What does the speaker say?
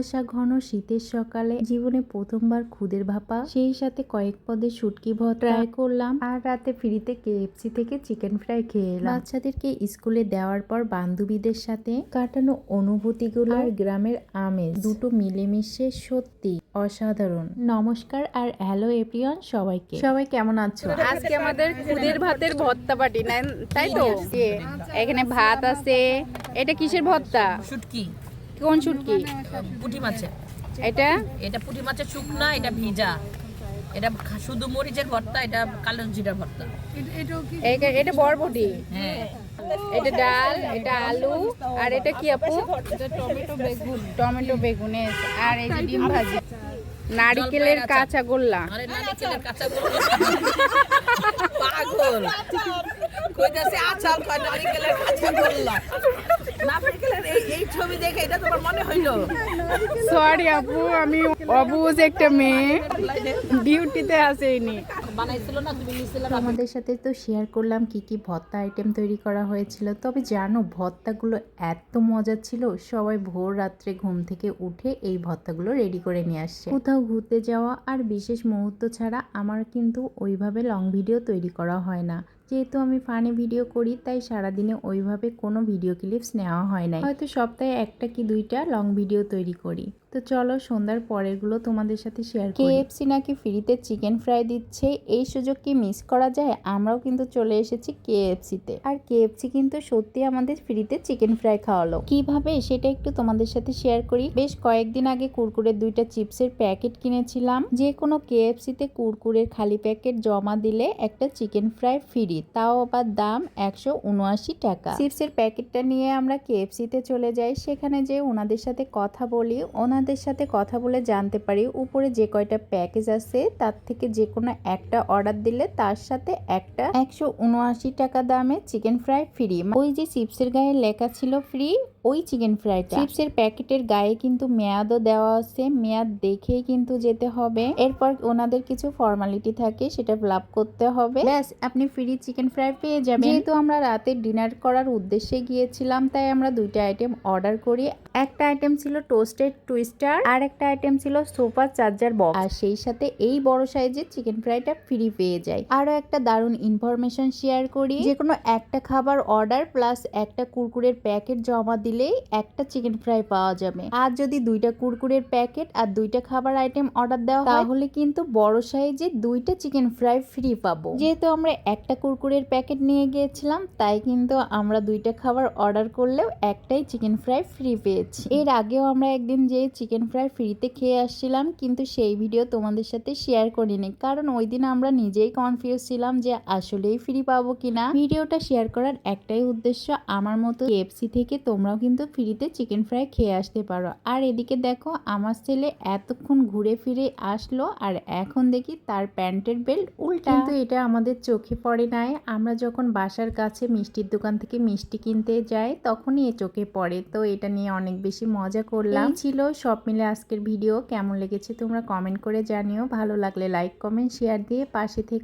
কুয়াশা ঘন শীতের সকালে জীবনে প্রথমবার খুদের ভাপা সেই সাথে কয়েক পদে শুটকি ভর্তা ট্রাই করলাম আর রাতে ফ্রিতে কেএফসি থেকে চিকেন ফ্রাই খেয়ে এলাম। বাচ্চাদেরকে স্কুলে দেওয়ার পর বান্ধবীদের সাথে কাটানো অনুভূতিগুলো আর গ্রামের আমেজ দুটো মিলেমিশে সত্যি অসাধারণ। নমস্কার আর হ্যালো এভরিওয়ান সবাইকে। সবাই কেমন আছো? আজকে আমাদের খুদের ভাতের ভর্তা পার্টি না? তাই তো? এখানে ভাত আছে। এটা কিসের ভর্তা? শুটকি। কোন শুটকি? পুঁটি মাছের এটা? এটা পুঁটি মাছের শুকনা এটা ভিজা। এটা শুধু মরিচের ভর্তা এটা কালো ভর্তা। এটা- এটা বরবটি। হ্যাঁ। এটা ডাল এটা আলু আর এটা কি আপু? টমেটো বেগুন। টমেটো বেগুনের আর এই যে ডিম ভাজি। নারিকেলের কাঁচা গোল্লা। আরে নারিকেলের কাঁচা গোল্লা। পাগল। কইতাছে আচার কয় নারিকেলের কাঁচা গোল্লা। ছবি দেখে এটা তোমার মনে হইল? সরি আপু আমি অবুজ একটা মেয়ে। ডিউটিতে আসেনি বানাইছিল না তুমি নিছিলে না। তোমাদের সাথে তো শেয়ার করলাম কি কি ভর্তা আইটেম তৈরি করা হয়েছিল। তবে জানো ভর্তাগুলো এত মজা ছিল সবাই ভোর রাত্রে ঘুম থেকে উঠে এই ভর্তাগুলো রেডি করে নিয়ে আসছে। কোথাও ঘুরতে যাওয়া আর বিশেষ মুহূর্ত ছাড়া আমার কিন্তু ওইভাবে লং ভিডিও তৈরি করা হয় না। যেহেতু আমি ফানি ভিডিও করি, তাই সারাদিনে ওইভাবে কোনো ভিডিও ক্লিপস নেওয়া হয় না হয়তো সপ্তাহে একটা কি দুইটা লং ভিডিও তৈরি করি। তো চলো সন্ধ্যার পরেরগুলো তোমাদের সাথে শেয়ার করি। কেএফসি নাকি ফ্রিতে চিকেন ফ্রাই দিচ্ছে? এই সুযোগ কি মিস করা যায়? আমরাও কিন্তু চলে এসেছি কেএফসিতে আর কেএফসি কিন্তু সত্যি আমাদের ফ্রিতে চিকেন ফ্রাই খাওয়ালো। কীভাবে? সেটা একটু তোমাদের সাথে শেয়ার করি। বেশ কয়েকদিন আগে কুরকুরের দুইটা চিপসের প্যাকেট কিনেছিলাম। যে কোনো কেএফসিতে কুরকুরের খালি প্যাকেট জমা দিলে একটা চিকেন ফ্রাই ফ্রি তাও আবার দাম একশো উনআশি টাকা। চিপসের প্যাকেটটা নিয়ে আমরা কেএফসিতে চলে যাই। সেখানে যে ওনাদের সাথে কথা বলি। ওনাদের সাথে কথা বলে জানতে পারি উপরে যে কয়টা প্যাকেজ আছে, তার থেকে যে কোনো একটা অর্ডার দিলে তার সাথে একটা একশো উনআশি টাকা দামে চিকেন ফ্রাই ফ্রি। ওই যে চিপসের গায়ে লেখা ছিল ফ্রি ওই চিকেন ফ্রাইটা চিপসের প্যাকেটের গায়ে কিন্তু মেয়াদও দেওয়া আছে মেয়াদ দেখেই কিন্তু যেতে হবে। এরপর ওনাদের কিছু ফর্মালিটি থাকে সেটা ফিল করতে হবে। ব্যাস আপনি ফ্রি চিকেন ফ্রাই পেয়ে যাবেন। যেহেতু আমরা রাতে ডিনার করার উদ্দেশ্যে গিয়েছিলাম তাই আমরা দুইটা আইটেম অর্ডার করি। একটা আইটেম ছিল টোস্টেড টুইস্টার আর একটা আইটেম ছিল সোফা চার্জার বক্স আর সেই সাথে এই বড় সাইজের চিকেন ফ্রাইটা ফ্রি পেয়ে যায় আরও একটা দারুণ ইনফরমেশন শেয়ার করি। যে কোনো একটা খাবার অর্ডার প্লাস একটা কুরকুরের প্যাকেট জমা দিলেই একটা চিকেন ফ্রাই পাওয়া যাবে। আর যদি দুইটা কুরকুরের প্যাকেট আর দুইটা খাবার আইটেম অর্ডার দেওয়া তাহলে কিন্তু বড় সাইজে দুইটা চিকেন ফ্রাই ফ্রি পাবো। যেহেতু আমরা একটা কুরকুরের প্যাকেট নিয়ে গিয়েছিলাম, তাই কিন্তু আমরা দুইটা খাবার অর্ডার করলেও একটাই চিকেন ফ্রাই ফ্রি পেয়েছি। এর আগেও আমরা একদিন যে চিকেন ফ্রাই ফ্রিতে খেয়ে আসছিলাম, কিন্তু সেই ভিডিও তোমাদের সাথে শেয়ার করিনি। কারণ ওই দিন আমরা নিজেই কনফিউজ ছিলাম যে আসলেই ফ্রি পাবো কিনা। ভিডিওটা শেয়ার করার একটাই উদ্দেশ্য, আমার মতো কেএফসি থেকে তোমরাও কিন্তু ফ্রিতে চিকেন ফ্রাই খেয়ে আসতে পারো। আর এদিকে দেখো আমার ছেলে এতক্ষণ ঘুরে ফিরে আসলো আর এখন দেখি তার প্যান্টের বেল্ট উল্টা। কিন্তু এটা আমাদের চোখে পড়ে নাই। আমরা যখন বাসার কাছে মিষ্টির দোকান থেকে মিষ্টি কিনতে যাই তখনই এ চোখে পড়ে। তো এটা নিয়ে অনেক বেশি মজা করলাম। ছিল সব মিলে আজকের ভিডিও। কেমন লেগেছে তোমরা কমেন্ট করে জানিও। ভালো লাগলে লাইক কমেন্ট শেয়ার দিয়ে পাশে থেকে